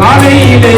காலையிலே